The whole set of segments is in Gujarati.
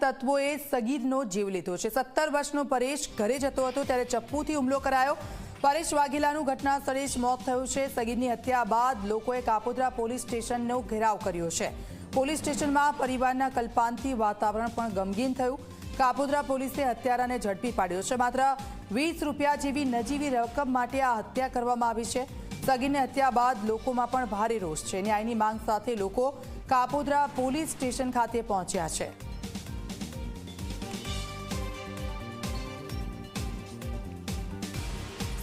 તત્વોએ સગીરનો જીવ લીધો છે. સત્તર વર્ષનો પરેશ ઘરે જતો હતો ત્યારે ચપ્પુથી હુમલો કરાયો. પરેશ વાઘેલાનું ઘટના સ્થળે જ મોત થયું છે. સગીરની હત્યા બાદ લોકોએ કાપોદ્રા પોલીસ સ્ટેશનનો ઘેરાવ કર્યો છે. પોલીસ સ્ટેશનમાં પરિવારના કલ્પાંતથી વાતાવરણ પણ ગમગીન થયું. કાપોદ્રા પોલીસે હત્યારાને ઝડપી પાડ્યો છે. માત્ર વીસ રૂપિયા જેવી નજીવી રકમ માટે આ હત્યા કરવામાં આવી છે. સગીરની હત્યા બાદ લોકોમાં પણ ભારે રોષ છે. ન્યાયની માંગ સાથે લોકો કાપોદ્રા પોલીસ સ્ટેશન ખાતે પહોંચ્યા છે.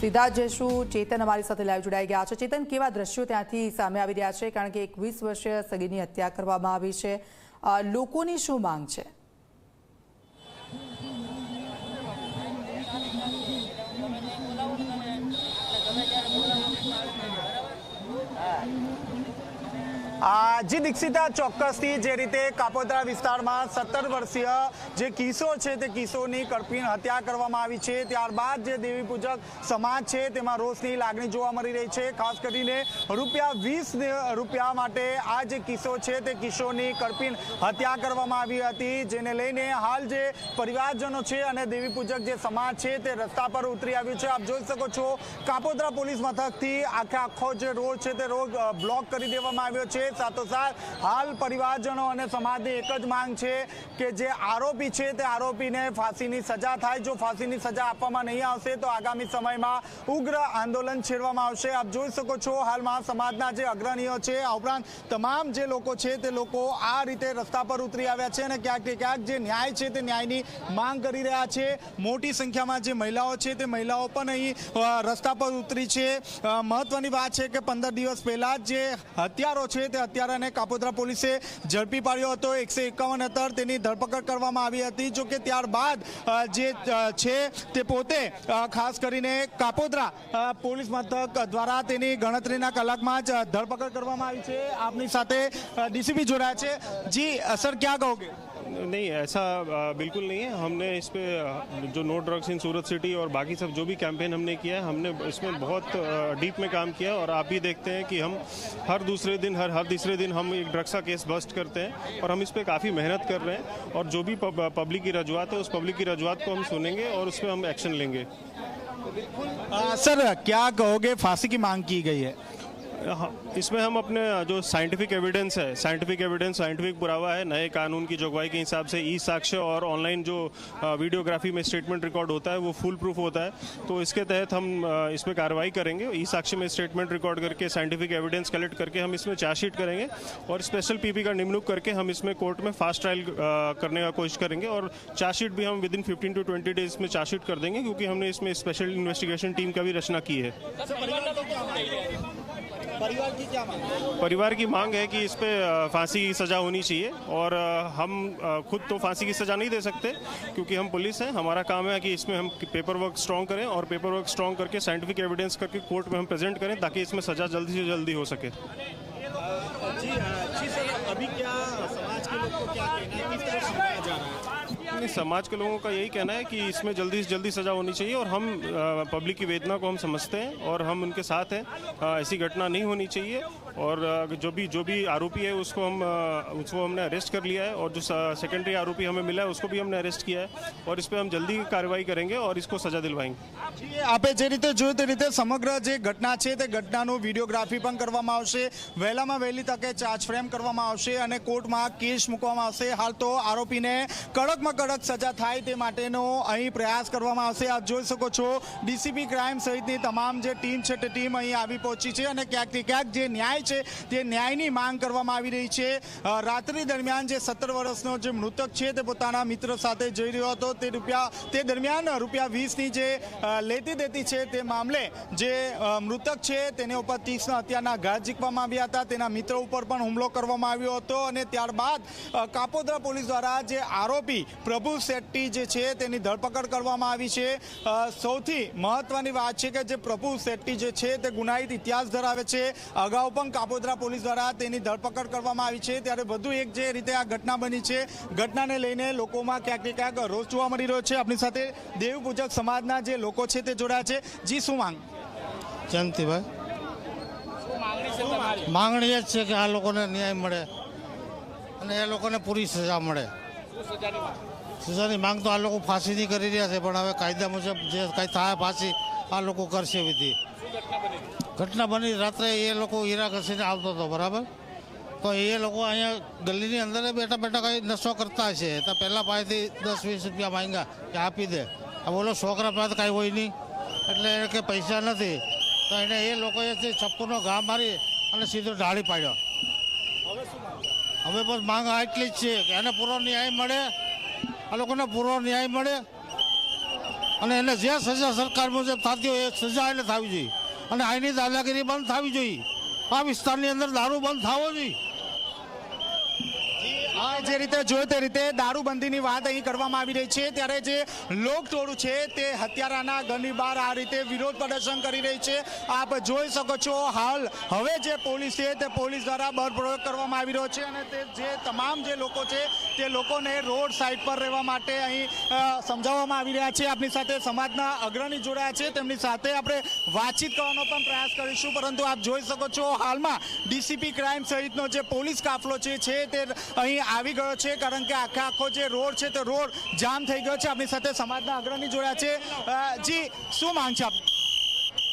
સીધા જશું ચેતન અમારી સાથે લાઈવ જોડાઈ ગયા છે. ચેતન, કેવા દ્રશ્યો ત્યાંથી સામે આવી રહ્યા છે? કારણ કે એક વીસ વર્ષીય સગીરની હત્યા કરવામાં આવી છે. લોકોની શું માંગ છે? જી દીક્ષિતા ચોક્કસથી જે રીતે કાપોદ્રા વિસ્તારમાં સત્તર વર્ષીય જે કિસ્સો છે તે કિસ્સોની કડપીન હત્યા કરવામાં આવી છે. ત્યારબાદ જે દેવી પૂજક સમાજ છે તેમાં રોષની લાગણી જોવા મળી રહી છે. ખાસ કરીને રૂપિયા વીસ રૂપિયા માટે આ જે કિસ્સો છે તે કિસ્સોની કડપીન હત્યા કરવામાં આવી હતી. જેને લઈને હાલ જે પરિવારજનો છે અને દેવી પૂજક જે સમાજ છે તે રસ્તા પર ઉતરી આવ્યું છે. આપ જોઈ શકો છો, કાપોદ્રા પોલીસ મથકથી આખે આખો જે રોડ છે તે રોડ બ્લોક કરી દેવામાં આવ્યો છે. સાથોસાથ હાલ પરિવારજનો અને સમાજની એક જ માંગ છે કે જે આરોપી છે તે આરોપીને ફાંસીની સજા થાય. જો ફાંસીની સજા આપવામાં નહીં આવશે તો આગામી સમયમાં ઉગ્ર આંદોલન છેડવામાં આવશે. આપ જોઈ શકો છો હાલમાં સમાજના જે અગ્રણીઓ છે, આ ઉપરાંત તમામ જે લોકો છે તે લોકો આ રીતે રસ્તા પર ઉતરી આવ્યા છે અને ક્યાંક ક્યાંક જે ન્યાય છે તે ન્યાયની માંગ કરી રહ્યા છે. મોટી સંખ્યામાં જે મહિલાઓ છે તે મહિલાઓ પણ અહીં રસ્તા પર ઉતરી છે. મહત્વની વાત છે કે પંદર દિવસ પહેલાં જે હત્યારો છે તે હત્યારાને કાપોદ્રા પોલીસે ઝડપી પાડ્યો હતો. એકસો એકાવન હેઠળ તેની ધરપકડ કરવામાં આવી હતી. જો કે ત્યારબાદ જે છે તે પોતે ખાસ કરીને કાપોદ્રા પોલીસ મથક દ્વારા તેની ગણતરીના કલાકમાં જ ધરપકડ કરવામાં આવી છે. આપની સાથે ડીસીપી જોડાયા છે. જી સર, ક્યાં કહોગે नहीं ऐसा बिल्कुल नहीं है। हमने इस पर जो no drugs in Surat city और बाकी सब जो भी कैंपेन हमने किया है हमने इसमें बहुत डीप में काम किया और आप भी देखते हैं कि हम हर दूसरे दिन हर हर तीसरे दिन हम एक ड्रग्स का केस बस्ट करते हैं और हम इस पर काफ़ी मेहनत कर रहे हैं और जो भी पब्लिक की रजुआत है उस पब्लिक की रजुआत को हम सुनेंगे और उस पर हम एक्शन लेंगे। अ, सर क्या कहोगे? फांसी की मांग की गई हाँ, इसमें हम अपने जो साइंटिफिक एविडेंस है साइंटिफिक एविडेंस साइंटिफिक पुरावा है नए कानून की जोगवाई के हिसाब से ई साक्ष्य और ऑनलाइन जो वीडियोग्राफी में स्टेटमेंट रिकॉर्ड होता है वो फुल प्रूफ होता है। तो इसके तहत हम अ, इसमें कार्रवाई करेंगे ई साक्ष्य में स्टेटमेंट रिकॉर्ड करके साइंटिफिक एविडेंस कलेक्ट करके हम इसमें चार्जशीट करेंगे और स्पेशल पीपी का निमणूक करके हम इसमें कोर्ट में फास्ट ट्रायल करने का कोशिश करेंगे और चार्जशीट भी हम within fifteen to twenty days में चार्जशीट कर देंगे क्योंकि हमने इसमें स्पेशल इन्वेस्टिगेशन टीम का भी रचना की है? परिवार की क्या मांग है? परिवार की मांग है कि इस पे फांसी की सज़ा होनी चाहिए और हम खुद तो फांसी की सज़ा नहीं दे सकते क्योंकि हम पुलिस हैं। हमारा काम है कि इसमें हम पेपर वर्क स्ट्रॉन्ग करें और पेपर वर्क स्ट्रॉन्ग करके साइंटिफिक एविडेंस करके कोर्ट में हम प्रेजेंट करें ताकि इसमें सज़ा जल्दी से जल्दी हो सके। जी जी सर अभी क्या समाज के लोग को क्या कहना है? किस तरह जा रहा है? नहीं, समाज के लोगों का यही कहना है कि इसमें जल्दी से जल्दी सज़ा होनी चाहिए और हम अ, पब्लिक की वेदना को हम समझते हैं और हम उनके साथ हैं अ, ऐसी घटना नहीं होनी चाहिए और अ, जो भी जो भी आरोपी है उसको हम अ, उसको हमने अरेस्ट कर लिया है और जो सेकेंडरी आरोपी हमें मिला है उसको भी हमने अरेस्ट किया है और इस पर हम जल्दी कार्रवाई करेंगे और इसको सज़ा दिलवाएंगे જી, આપે જે રીતે જોયું તે રીતે સમગ્ર જે ઘટના છે તે ઘટનાનું વિડીયોગ્રાફી પણ કરવામાં આવશે વહેલામાં વહેલી તકે ચાર્જ ફ્રેમ કરવામાં આવશે અને કોર્ટમાં કેસ મૂકવામાં આવશે હાલ તો આરોપીને કડકમાં કડક સજા થાય તે માટેનો અહીં પ્રયાસ કરવામાં આવશે. આપ જોઈ શકો છો, ડીસીપી ક્રાઇમ સહિતની તમામ જે ટીમ છે તે ટીમ અહીં આવી પહોંચી છે અને ક્યાંક ને ક્યાંક જે ન્યાય છે તે ન્યાયની માંગ કરવામાં આવી રહી છે. રાત્રિ દરમિયાન જે સત્તર વર્ષનો જે મૃતક છે તે પોતાના મિત્ર સાથે જઈ રહ્યો હતો. તે રૂપિયા, તે દરમિયાન રૂપિયા વીસની જે લેતી દેતી છે તે મામલે જે મૃતક છે તેને ઉપર તીક્ષ્ણ હત્યાના ઘાત ઝીકવામાં આવ્યા હતા. તેના મિત્ર ઉપર પણ હુમલો કરવામાં આવ્યો હતો અને ત્યારબાદ કાપોદ્રા પોલીસ દ્વારા જે આરોપી પ્રભુ શેટ્ટી જે છે તેની ધરપકડ કરવામાં આવી છે. સૌથી મહત્વની વાત છે કે જે પ્રભુ શેટ્ટી જે છે તે ગુનાહિત ઇતિહાસ ધરાવે છે. અગાઉ પણ કાપોદ્રા પોલીસ દ્વારા તેની ધરપકડ કરવામાં આવી છે. ત્યારે વધુ એક જે રીતે આ ઘટના બની છે ઘટનાને લઈને લોકોમાં ક્યાંક ને ક્યાંક રોષ જોવા મળી રહ્યો છે. આપણી સાથે દેવ પૂજક સમાજના જે લોકો છે તે જોડાયા છે. જી શું માંગ? જયંતિભાઈ? માંગણી એ જ છે કે આ લોકોને ન્યાય મળે અને એ લોકોને પૂરી સજા મળે. સજાની માંગ તો આ લોકો ફાંસીની કરી રહ્યા છે, પણ હવે કાયદા મુજબ જે કાંઈ થાય ફાંસી, આ લોકો કરશે વિધિ. ઘટના બની રાત્રે એ લોકો હીરા ઘસીને આવતો હતો, બરાબર? તો એ લોકો અહીંયા ગલીની અંદર બેઠા બેઠા કંઈ નશો કરતા છે તો પહેલાં પાસેથી દસ વીસ રૂપિયા માંગ્યા કે આપી દે. આ બોલો, છોકરા પાસે કાંઈ હોય નહીં, એટલે એને કે પૈસા નથી. તો એને એ લોકોએ છપ્પુનો ઘા મારી અને સીધો ઢાળી પાડ્યો. હવે બસ માંગ આ એટલી જ છે. કે એને પૂરો ન્યાય મળે આ લોકોને પૂરો ન્યાય મળે અને એને જે સજા સરકાર મુજબ થતી હોય એ સજા એને થવી જોઈએ. અને આની દાદાગીરી બંધ થવી જોઈએ. આ વિસ્તારની અંદર દારૂ બંધ થવો જોઈએ. જે રીતે જોયું તે રીતે દારૂબંધીની વાત અહીં કરવામાં આવી રહી છે. ત્યારે જે લોકટોળું છે તે હત્યારાના ઘરની બહાર આ રીતે વિરોધ પ્રદર્શન કરી રહી છે. આપ જોઈ શકો છો હાલ હવે જે પોલીસ છે તે પોલીસ દ્વારા બળપ્રયોગ કરવામાં આવી રહ્યો છે અને તે જે તમામ જે લોકો છે તે લોકોને રોડ સાઈડ પર રહેવા માટે અહીં સમજાવવામાં આવી રહ્યા છે. આપની સાથે સમાજના અગ્રણી જોડાયા છે. તેમની સાથે આપણે વાતચીત કરવાનો પણ પ્રયાસ કરીશું. પરંતુ આપ જોઈ શકો છો હાલમાં ડીસીપી ક્રાઇમ સહિતનો જે પોલીસ કાફલો છે તે અહીં આવી ગયો છે કારણ કે આખે આખો જે રોડ છે તે રોડ જામ થઈ ગયો છે. આપણી સાથે સમાજના અગ્રણી જોડ્યા છે. જી, શું માંગ છે આપની?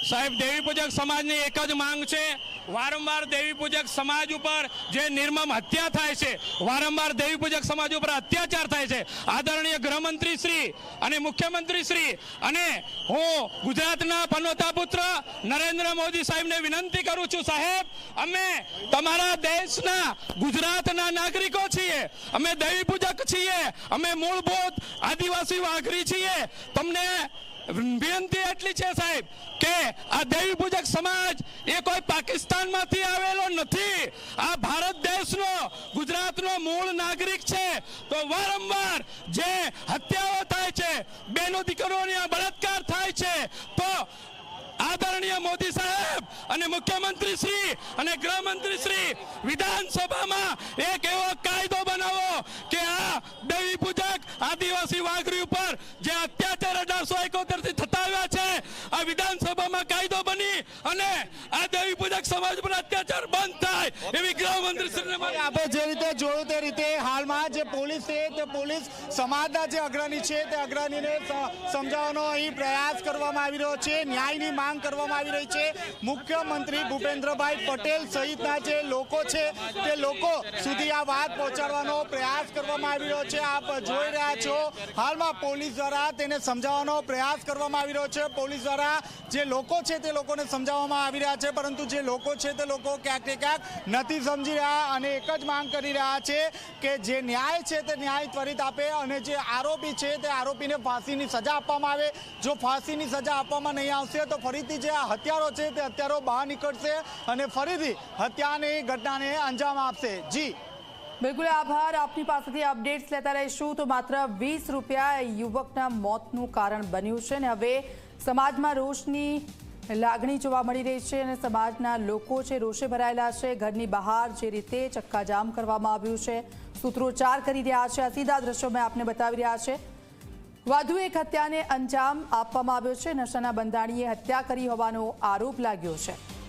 સાહેબ, દેવી પૂજક સમાજની એક જ માંગ છે. વારંવાર દેવી પૂજક સમાજ ઉપર જે નિર્મમ હત્યા થાય છે, વારંવાર દેવી પૂજક સમાજ ઉપર અત્યાચાર થાય છે. આદરણીય ગૃહમંત્રી શ્રી અને મુખ્યમંત્રી શ્રી અને હું ગુજરાતના પનોતા પુત્ર નરેન્દ્ર મોદી સાહેબને વિનંતી કરું છું, સાહેબ, અમે તમારા દેશના ગુજરાતના નાગરિકો છીએ. અમે દેવી પૂજક છીએ. અમે મૂળભૂત આદિવાસી વાઘરી છીએ. તમને વિનંતી એટલી છે સાહેબ કે આ દેવી પૂજક સમાજ એ કોઈ પાકિસ્તાનમાંથી આવેલો નથી. આ ભારત દેશનો, ગુજરાતનો મૂળ નાગરિક છે. તો વારંવાર જે હત્યાઓ થાય છે, બેનો દીકરીઓની બળાત્કાર થાય છે, તો આદરણીય મોદી સાહેબ અને મુખ્યમંત્રી શ્રી અને ગૃહમંત્રી શ્રી વિધાનસભામાં એક એવો કાયદો બનાવો કે આ દેવી પૂજક આદિવાસી વાઘરી ઉપર જે અત્યાચાર અઢારસો એકોતેરથી થતા આવ્યા છે આ વિધાનસભામાં કાયદો બની અને આ દેવી પૂજક સમાજ પર અત્યાચાર બંધ થાય એવી ગૃહમંત્રી શ્રી આપે જે રીતે જોયું તે રીતે પોલીસ છે, તે પોલીસ સમાજના જે અગ્રણી છે, તે અગ્રણીને સમજાવવાનો અહીં પ્રયાસ કરવામાં આવી રહ્યો છે, ન્યાયની માંગ કરવામાં આવી રહી છે. મુખ્યમંત્રી ભૂપેન્દ્રભાઈ પટેલ સહિતના જે લોકો છે, તે લોકો સુધી આ વાત પહોંચાડવાનો પ્રયાસ કરવામાં આવી રહ્યો છે. આપ જોઈ રહ્યા છો, હાલમાં પોલીસ દ્વારા તેને સમજાવવાનો પ્રયાસ કરવામાં આવી રહ્યો છે. પોલીસ દ્વારા જે લોકો છે, તે લોકોને સમજાવવામાં આવી રહ્યા છે, પરંતુ જે લોકો છે, તે લોકો ક્યાંક ક્યાંક નથી સમજી રહ્યા અને એક જ માંગ કરી રહ્યા છે કે જે ન્યાય છે ન્યાય ત્વરિત આપે અને જે આરોપી છે તે આરોપીને ફાંસીની સજા આપવામાં આવે. જો ફાંસીની સજા આપવામાં નહીં આવશે તો ફરીથી જે આ હત્યારો છે તે હત્યારો બહાર નીકળશે અને ફરીથી હત્યાની ઘટનાને અંજામ આપશે. જી. બિલકુલ, આભાર. આપની પાસેથી અપડેટ્સ લેતા રહીશું. તો માત્ર વીસ રૂપિયા યુવકના મોતનું કારણ બન્યું છે અને હવે સમાજમાં રોષની લાગણી જોવા મળી રહી છે અને સમાજના લોકો છે રોષે ભરાયેલા છે. ઘરની બહાર જે રીતે ચક્કાજામ કરવામાં આવ્યું છે. સૂત્રોચ્ચાર કરી રહ્યા છે. આ સીધા દ્રશ્યો મેં આપને બતાવી રહ્યા છે. વધુ એક હત્યાને અંજામ આપવામાં આવ્યો છે. નશાના બંધાણીએ હત્યા કરી હોવાનો આરોપ લાગ્યો છે.